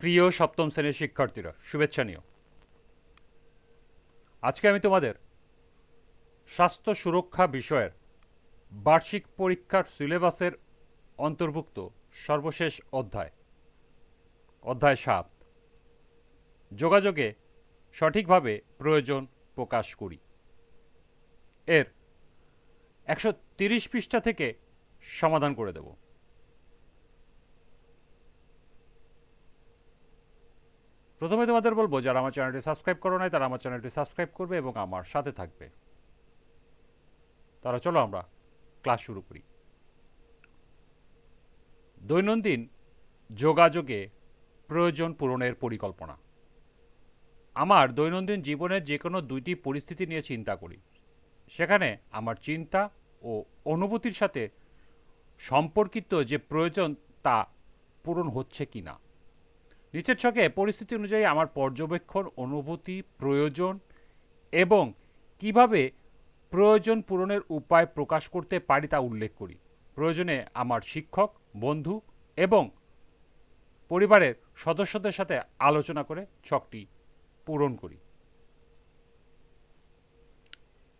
প্রিয় সপ্তম শ্রেণির শিক্ষার্থীরা, শুভেচ্ছা নিও। আজকে আমি তোমাদের স্বাস্থ্য সুরক্ষা বিষয়ের বার্ষিক পরীক্ষার সিলেবাসের অন্তর্ভুক্ত সর্বশেষ অধ্যায় অধ্যায় সাত। যোগাযোগে সঠিকভাবে প্রয়োজন প্রকাশ করি। এর একশো তিরিশ পৃষ্ঠা থেকে সমাধান করে দেব। প্রথমে তোমাদের বলব, যারা আমার চ্যানেলটি সাবস্ক্রাইব করো নাই, তারা আমার চ্যানেলটি সাবস্ক্রাইব করবে এবং আমার সাথে থাকবে। তারা চলো আমরা ক্লাস শুরু করি। দৈনন্দিন যোগাযোগে প্রয়োজন পূরণের পরিকল্পনা। আমার দৈনন্দিন জীবনের যে কোনো দুইটি পরিস্থিতি নিয়ে চিন্তা করি। সেখানে আমার চিন্তা ও অনুভূতির সাথে সম্পর্কিত যে প্রয়োজন তা পূরণ হচ্ছে কি না নিচের ছকে পরিস্থিতি অনুযায়ী আমার পর্যবেক্ষণ, অনুভূতি, প্রয়োজন এবং কীভাবে প্রয়োজন পূরণের উপায় প্রকাশ করতে পারি তা উল্লেখ করি। প্রয়োজনে আমার শিক্ষক, বন্ধু এবং পরিবারের সদস্যদের সাথে আলোচনা করে ছকটি পূরণ করি।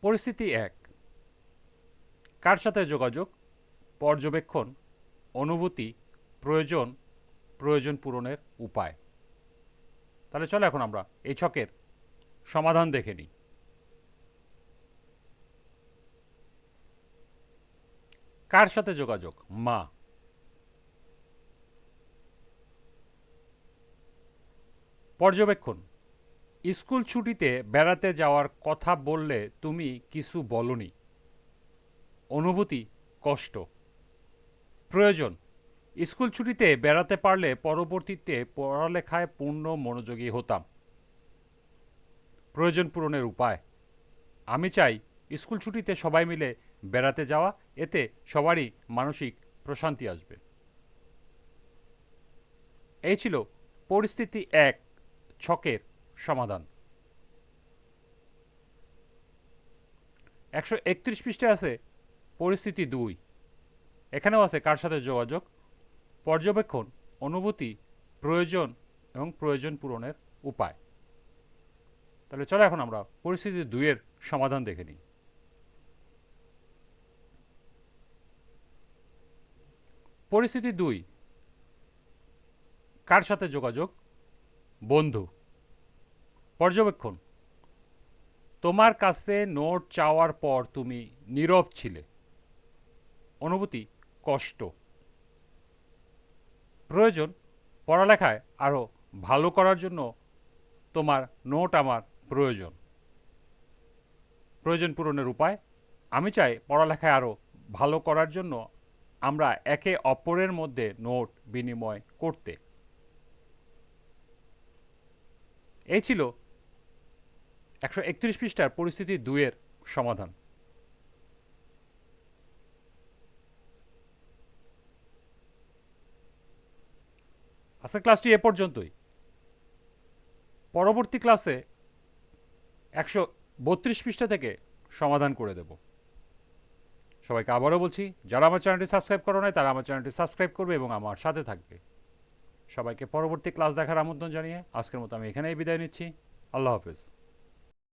পরিস্থিতি এক, কার সাথে যোগাযোগ, পর্যবেক্ষণ, অনুভূতি, প্রয়োজন প্রয়োজন পূরণের উপায়। তাহলে চলো এখন আমরা এই ছকের সমাধান দেখে নিই। কার সাথে যোগাযোগ? মা। পর্যবেক্ষণ। স্কুল ছুটিতে বেড়াতে যাওয়ার কথা বললে তুমি কিছু বলনি। অনুভূতি কষ্ট। প্রয়োজন। স্কুল ছুটিতে বেড়াতে পারলে পরবর্তীতে পড়ালেখায় পূর্ণ মনোযোগী হতাম। প্রয়োজন পূরণের উপায়। আমি চাই স্কুল ছুটিতে সবাই মিলে বেড়াতে যাওয়া, এতে সবারই মানসিক প্রশান্তি আসবে। এই ছিল পরিস্থিতি এক, ছকের সমাধান। একশো একত্রিশ পৃষ্ঠে আছে পরিস্থিতি দুই। এখানেও আছে কার সাথে যোগাযোগ? পর্যবেক্ষণ, অনুভূতি, প্রয়োজন এবং প্রয়োজন পূরণের উপায়। তাহলে চলো এখন আমরা পরিস্থিতি দুইয়ের সমাধান দেখে নিই। পরিস্থিতি দুই, কার সাথে যোগাযোগ? বন্ধু। পর্যবেক্ষণ, তোমার কাছে নোট চাওয়ার পর তুমি নীরব ছিলে। অনুভূতি, কষ্ট। প্রয়োজন, পড়ালেখায় আরও ভালো করার জন্য তোমার নোট আমার প্রয়োজন। প্রয়োজন পূরণের উপায়, আমি চাই পড়ালেখায় আরও ভালো করার জন্য আমরা একে অপরের মধ্যে নোট বিনিময় করতে। এই ছিল একশো একত্রিশ পৃষ্ঠার পরিস্থিতি দুইয়ের সমাধান। আজকের ক্লাসটি এ পর্যন্তই। পরবর্তী ক্লাসে একশো বত্রিশ পৃষ্ঠা থেকে সমাধান করে দেব। সবাইকে আবারও বলছি, যারা আমার চ্যানেলটি সাবস্ক্রাইব করো নাই, তারা আমার চ্যানেলটি সাবস্ক্রাইব করবে এবং আমার সাথে থাকবে। সবাইকে পরবর্তী ক্লাস দেখার আমন্ত্রণ জানিয়ে আজকের মতো আমি এখানেই বিদায় নিচ্ছি। আল্লাহ হাফেজ।